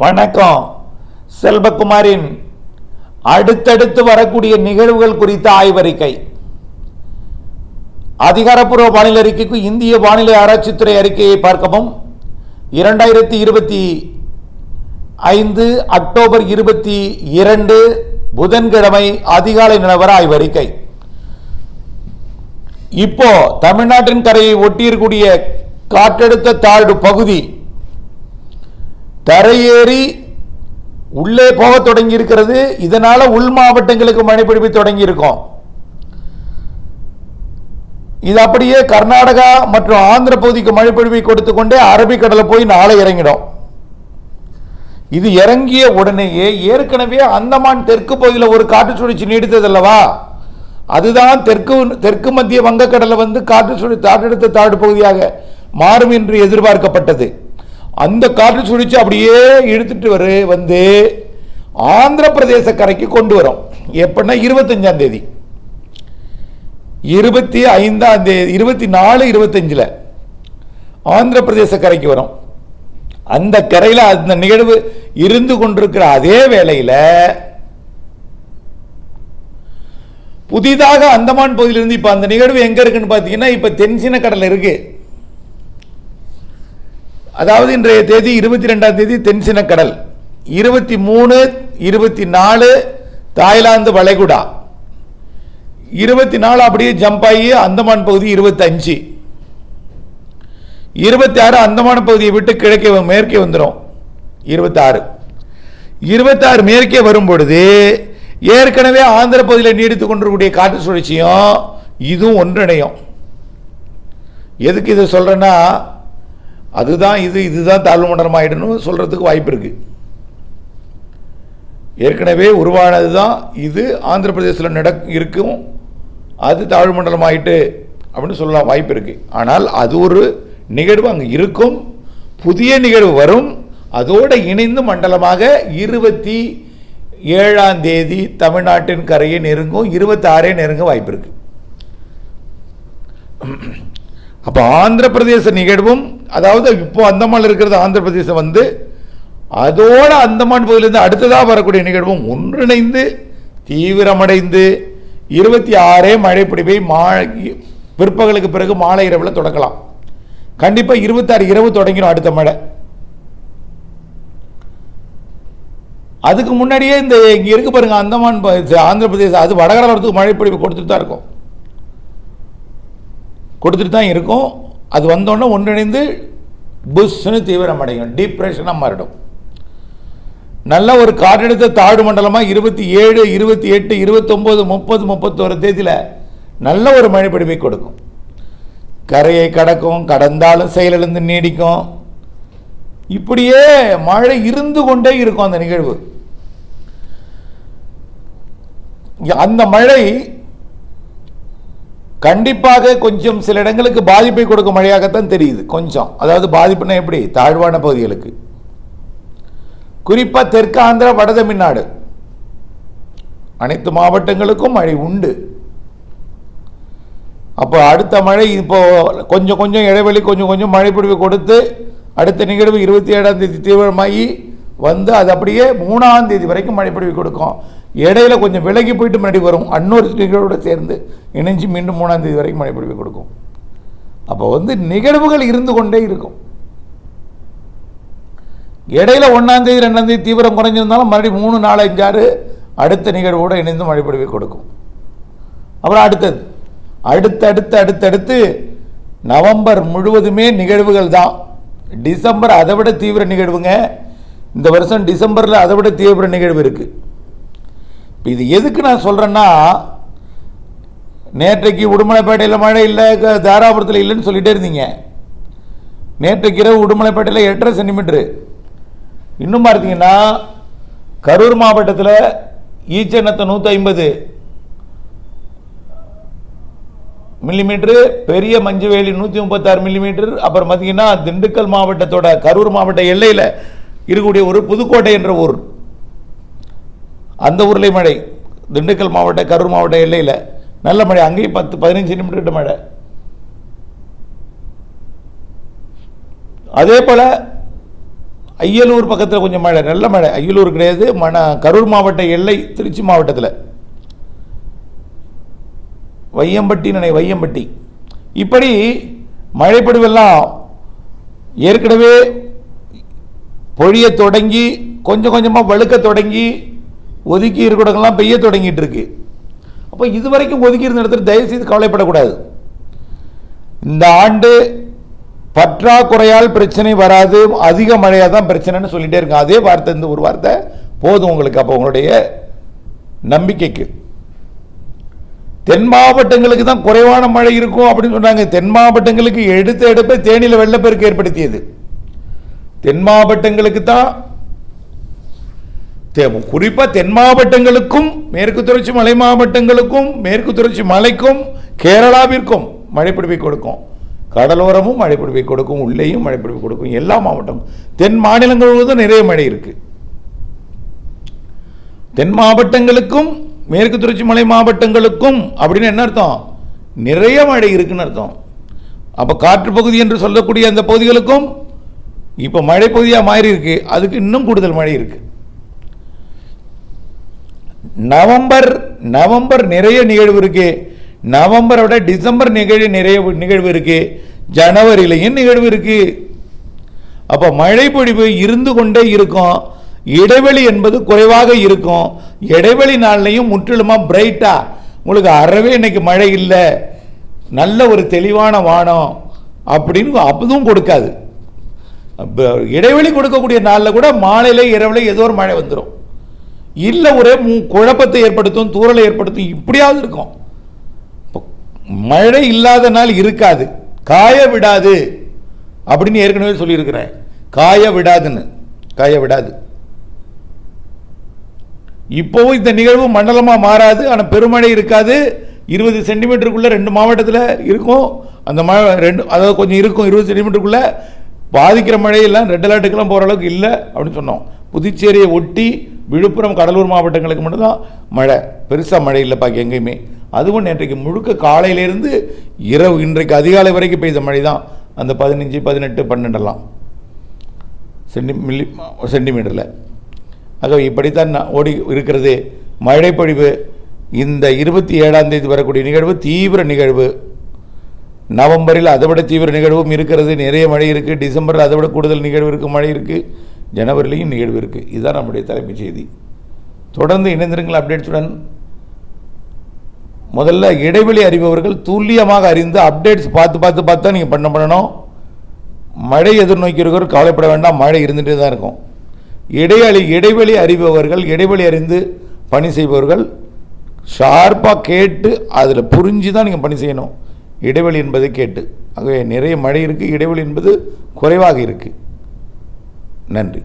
வணக்கம். செல்வகுமாரின் அடுத்தடுத்து வரக்கூடிய நிகழ்வுகள் குறித்த ஆய்வறிக்கை. அதிகாரப்பூர்வ வானிலை அறிக்கைக்கு இந்திய வானிலை ஆராய்ச்சித்துறை அறிக்கையை பார்க்கவும். இரண்டாயிரத்தி இருபத்தி ஐந்து அக்டோபர் இருபத்தி இரண்டு புதன்கிழமை அதிகாலை நிலவர ஆய்வறிக்கை. இப்போ தமிழ்நாட்டின் கரையை ஒட்டியிருக்கூடிய காற்றழுத்த தாழ்வு பகுதி தரையேறி உள்ளே போக தொடங்கி இருக்கிறது இதனால உள் மாவட்டங்களுக்கு மழை பிடிப்பு தொடங்கி இருக்கும் இது அப்படியே கர்நாடகா மற்றும் ஆந்திர பகுதிக்கு மழை பொழிவை கொடுத்து கொண்டே அரபிக்கடலை போய் நாளை இறங்கிடும். இது இறங்கிய உடனேயே ஏற்கனவே அந்தமான் தெற்கு பகுதியில் ஒரு காற்று சுழற்சி நீடித்தது அல்லவா அதுதான் தெற்கு தெற்கு மத்திய வங்கக்கடலை வந்து காற்று சுழற்சி காற்றழுத்த தாழ்வு பகுதியாக மாறும் என்று எதிர்பார்க்கப்பட்டது. அந்த காற்று சுழிச்சு அப்படியே இழுத்துட்டு வரு வந்து ஆந்திர பிரதேச கரைக்கு கொண்டு வரும். எப்படின்னா இருபத்தஞ்சாம் தேதி. இருபத்தி ஐந்தாம் தேதி இருபத்தி நாலு இருபத்தஞ்சில் ஆந்திர பிரதேச கரைக்கு வரும். அந்த கரையில் அந்த நிகழ்வு இருந்து கொண்டிருக்கிற அதே வேளையில் புதிதாக அந்தமான் பகுதியிலிருந்து இப்போ அந்த நிகழ்வு எங்கே இருக்குன்னு பார்த்தீங்கன்னா இப்போ தென்சீன கடல் இருக்குது அதாவது இன்றைய தேதி இருபத்தி ரெண்டாம் தேதி தென்சின கடல் இருபத்தி மூணு இருபத்தி நாலு தாய்லாந்து வளைகுடா. இருபத்தி நாலு அப்படியே ஜம்ப் ஆகி அந்தமான் பகுதி இருபத்தஞ்சு. இருபத்தி ஆறு அந்தமான பகுதியை விட்டு கிழக்கே மேற்கே வந்துடும் இருபத்தாறு. இருபத்தாறு மேற்கே வரும் பொழுது ஏற்கனவே ஆந்திர பகுதியில் நீடித்து கொண்டிருக்கக்கூடிய காற்று சுழற்சியும் இதுவும் ஒன்றிணையும். எதுக்கு இதை சொல்றேன்னா அதுதான் இது இதுதான் தாழ்வு மண்டலம் ஆயிடணும் சொல்கிறதுக்கு வாய்ப்பு இருக்குது ஏற்கனவே உருவானது தான் இது ஆந்திர பிரதேசத்தில் நட இருக்கும். அது தாழ்வு மண்டலம் ஆயிட்டு அப்படின்னு சொல்லலாம் வாய்ப்பு இருக்குது ஆனால் அது ஒரு நிகழ்வு அங்கே இருக்கும். புதிய நிகழ்வு வரும். அதோடு இணைந்து மண்டலமாக இருபத்தி ஏழாம் தேதி தமிழ்நாட்டின் கரையை நெருங்கும். இருபத்தாறே நெருங்க வாய்ப்பு இருக்குது அப்போ ஆந்திர பிரதேச நிகழ்வும் அதாவது இப்போ அந்தமான் இருக்கிறது ஆந்திர பிரதேசம் வந்து அதோட அந்தமான் பகுதியிலேருந்து அடுத்ததாக வரக்கூடிய நிகழ்வும் ஒன்றிணைந்து தீவிரமடைந்து இருபத்தி ஆறே மழை பிடிப்பை மா பிற்பகலுக்கு பிறகு மாலை இரவில் தொடக்கலாம். கண்டிப்பாக இருபத்தாறு இரவு தொடங்கிடும் அடுத்த மழை. அதுக்கு முன்னாடியே இந்த இங்கே இருக்கு பாருங்க அந்தமான் ஆந்திர பிரதேசம் அது வடகர மழை பிடிப்பு கொடுத்துட்டு தான் இருக்கும். கொடுத்துட்டு தான் இருக்கும். அது வந்தோடனே ஒன்றிணைந்து புஷ்னு தீவிரமடையும் டிப்ரெஷனாக மாறிடும். நல்ல ஒரு காற்றழுத்த தாழ்வு மண்டலமாக இருபத்தி ஏழு இருபத்தி எட்டு இருபத்தொம்போது முப்பது முப்பத்தோரு தேதியில் நல்ல ஒரு மழை பிடிப்பை கொடுக்கும். கரையை கடக்கும் கடந்தாலும் செயலிழந்து நீடிக்கும். இப்படியே மழை இருந்து கொண்டே இருக்கும் அந்த நிகழ்வு. அந்த மழை கண்டிப்பாக கொஞ்சம் சில இடங்களுக்கு பாதிப்பை கொடுக்கும் மழையாகத்தான் தெரியுது கொஞ்சம். அதாவது பாதிப்புனா எப்படி? தாழ்வான பகுதிகளுக்கு. குறிப்பாக தெற்கு ஆந்திரா வட தமிழ்நாடு. அனைத்து மாவட்டங்களுக்கும் மழை உண்டு. அப்போ அடுத்த மழை இப்போ கொஞ்சம் கொஞ்சம் இடைவெளி கொஞ்சம் கொஞ்சம் மழை பிடிவு கொடுத்து அடுத்த நிகழ்வு இருபத்தி ஏழாம் தேதி தீவிரமாகி வந்து அது அப்படியே மூணாம் தேதி வரைக்கும் மழைப்பொழிவு கொடுக்கும். இடையில கொஞ்சம் விலகி போயிட்டு முன்னாடி வரும். அன்னொரு நிகழ்வோட சேர்ந்து இணைஞ்சு மீண்டும் மூணாம் தேதி வரைக்கும் மழைப்பொழிவு கொடுக்கும். அப்போ வந்து நிகழ்வுகள் இருந்து கொண்டே இருக்கும். இடையில ஒன்றாம் தேதி ரெண்டாம் தேதி தீவிரம் குறைஞ்சிருந்தாலும் மறுபடியும் மூணு நாலு அஞ்சாறு அடுத்த நிகழ்வோடு இணைந்து மழைப்பொழிவை கொடுக்கும். அப்புறம் அடுத்தது. அடுத்தடுத்து அடுத்தடுத்து நவம்பர் முழுவதுமே நிகழ்வுகள் தான். டிசம்பர் அதை விட தீவிர நிகழ்வுங்க. இந்த வருஷம் டிசம்பரில் அதை விட தீவிர நிகழ்வு இருக்குது இப்போ இது எதுக்கு நான் சொல்கிறேன்னா நேற்றைக்கு உடுமலைப்பேட்டையில் மழை இல்லை தாராபுரத்தில் இல்லைன்னு சொல்லிகிட்டே இருந்தீங்க. நேற்றைக்கு இரவு உடுமலைப்பேட்டையில் எட்டரை சென்டிமீட்ரு இன்னும் பார்த்தீங்கன்னா கரூர் மாவட்டத்தில் ஈச்சனத்தை நூற்றி ஐம்பது மில்லிமீட்ரு பெரிய மஞ்சுவேலி நூற்றி முப்பத்தாறு மில்லிமீட்டர் அப்புறம் பார்த்தீங்கன்னா திண்டுக்கல் மாவட்டத்தோட கரூர் மாவட்ட எல்லையில் இருக்கக்கூடிய ஒரு புதுக்கோட்டை என்ற ஊர். அந்த ஊர்லேயும் மழை. திண்டுக்கல் மாவட்ட கரூர் மாவட்ட எல்லையில் நல்ல மழை. அங்கேயும் பத்து பதினஞ்சு நிமிடம் மழை. அதே போல் ஐயலூர் பக்கத்தில் கொஞ்சம் மழை நல்ல மழை. ஐயலூர் கிடையாது மன கரூர் மாவட்ட எல்லை திருச்சி மாவட்டத்தில். வையம்பட்டி நினை வையம்பட்டி. இப்படி மழைப்படுவெல்லாம் ஏற்கனவே பொழிய தொடங்கி கொஞ்சம் கொஞ்சமாக வழுக்க தொடங்கி ஒதுக்கி இருக்கிறவங்கலாம் பெய்ய தொடங்கிட்டு இருக்கு அப்போ இதுவரைக்கும் ஒதுக்கி இருந்த இடத்துல தயவுசெய்து கவலைப்படக்கூடாது. இந்த ஆண்டு பற்றாக்குறையால் பிரச்சனை வராது அதிக மழையாக தான் பிரச்சனைன்னு சொல்லிட்டே இருக்கும் அதே வார்த்தை இந்த ஒரு வார்த்தை போதும் உங்களுக்கு. அப்போ உங்களுடைய நம்பிக்கைக்கு. தென் மாவட்டங்களுக்கு தான் குறைவான மழை இருக்கும் அப்படின்னு சொன்னாங்க. தென் மாவட்டங்களுக்கு எடுத்த எடுப்பை தேனியில் வெள்ளப்பெருக்கு ஏற்படுத்தியது. தென் மாவட்டங்களுக்கு தான் தே- குறிப்பா தென் மாவட்டங்களுக்கும் மேற்கு தொடர்ச்சி மலை மாவட்டங்களுக்கும் மேற்கு தொடர்ச்சி மலைக்கும் கேரளாவிற்கும் மழைப்பிடிப்பை கொடுக்கும். கடலோரமும் மழைப்பிடிப்பை கொடுக்கும் உள்ளேயும் மழைப்பிடிப்பை கொடுக்கும் எல்லா மாவட்டம் தென் மாநிலங்கள் முழுவதும் நிறைய மழை இருக்கு. தென் மாவட்டங்களுக்கும் மேற்கு தொடர்ச்சி மலை மாவட்டங்களுக்கும் அப்படின்னு என்ன அர்த்தம்? நிறைய மழை இருக்குன்னு அர்த்தம். அப்போ காற்று பகுதி என்று சொல்லக்கூடிய அந்த பகுதிகளுக்கும் இப்போ மழை மாறி இருக்கு. அதுக்கு இன்னும் கூடுதல் மழை இருக்கு. நவம்பர் நவம்பர் நிறைய நிகழ்வு இருக்கு. நவம்பரை விட டிசம்பர் நிகழ்வு நிறைய நிகழ்வு இருக்கு. ஜனவரிலையும் நிகழ்வு இருக்கு. அப்போ மழைப்பொழிவு இருந்து கொண்டே இருக்கும். இடைவெளி என்பது குறைவாக இருக்கும். இடைவெளி நாள்லையும் முற்றிலுமா பிரைட்டா உங்களுக்கு அறவே இன்னைக்கு மழை இல்லை. நல்ல ஒரு தெளிவான வானம். அப்படின்னு அப்பதும் கொடுக்காது. இடைவெளி கொடுக்கக்கூடிய நாளில் கூட மாலையில இரவுல ஏதோ ஒரு மழை வந்துடும் இல்லை ஒரே குழப்பத்தை ஏற்படுத்தும் தூரலை ஏற்படுத்தும் இப்படியாவது இருக்கும். மழை இல்லாத நாள் இருக்காது. காய விடாது. அப்படின்னு ஏற்கனவே சொல்லியிருக்கிறேன். காய விடாதுன்னு. காய விடாது. இப்போவும் இந்த நிகழ்வு மண்டலமாக மாறாது. ஆனால் பெருமழை இருக்காது. இருபது சென்டிமீட்டருக்குள்ளே ரெண்டு மாவட்டத்தில் இருக்கும். அந்த மழை ரெண்டு அதாவது கொஞ்சம் இருக்கும் இருபது சென்டிமீட்டருக்குள்ளே. பாதிக்கிற மழையெல்லாம் ரெட் அலர்ட்டுக்கெல்லாம் போகிற அளவுக்கு இல்லை அப்படின்னு சொன்னோம். புதுச்சேரியை ஒட்டி விழுப்புரம் கடலூர் மாவட்டங்களுக்கு மட்டும்தான் மழை. பெருசாக மழை இல்லை பாக்கி எங்கேயுமே. அதுவும் நேற்றைக்கு முழுக்க காலையிலேருந்து இரவு இன்றைக்கு அதிகாலை வரைக்கும் பெய்த மழை தான் அந்த பதினஞ்சு பதினெட்டு பன்னெண்டெல்லாம். சென்டி மில்லி சென்டிமீட்டரில். ஆக இப்படித்தான் நான் ஓடி இருக்கிறது. மழைப்பொழிவு. இந்த இருபத்தி ஏழாம் தேதி வரக்கூடிய நிகழ்வு தீவிர நிகழ்வு. நவம்பரில் அதை விட தீவிர நிகழ்வும் இருக்கிறது. நிறைய மழை இருக்குது டிசம்பரில் அதை விட கூடுதல் நிகழ்வு இருக்குது மழை இருக்குது ஜனவரிலையும் நிகழ்வு இருக்குது இதுதான் நம்முடைய தலைமைச் செய்தி. தொடர்ந்து இணைந்திருங்கள் அப்டேட்ஸுடன். முதல்ல இடைவெளி அறிபவர்கள் துல்லியமாக அறிந்து அப்டேட்ஸ் பார்த்து பார்த்து பார்த்து தான் நீங்கள் பண்ண பண்ணணும். மழை எதிர்நோக்கி இருக்கிறவர் கவலைப்பட வேண்டாம். மழை இருந்துகிட்டே தான் இருக்கும். இடைவெளி இடைவெளி அறிபவர்கள் இடைவெளி அறிந்து பணி செய்பவர்கள் ஷார்ப்பாக கேட்டு அதில் புரிஞ்சு தான் நீங்கள் பணி செய்யணும். இடைவெளி என்பதை கேட்டு. ஆகவே நிறைய மழை இருக்குது இடைவெளி என்பது குறைவாக இருக்குது நன்றி.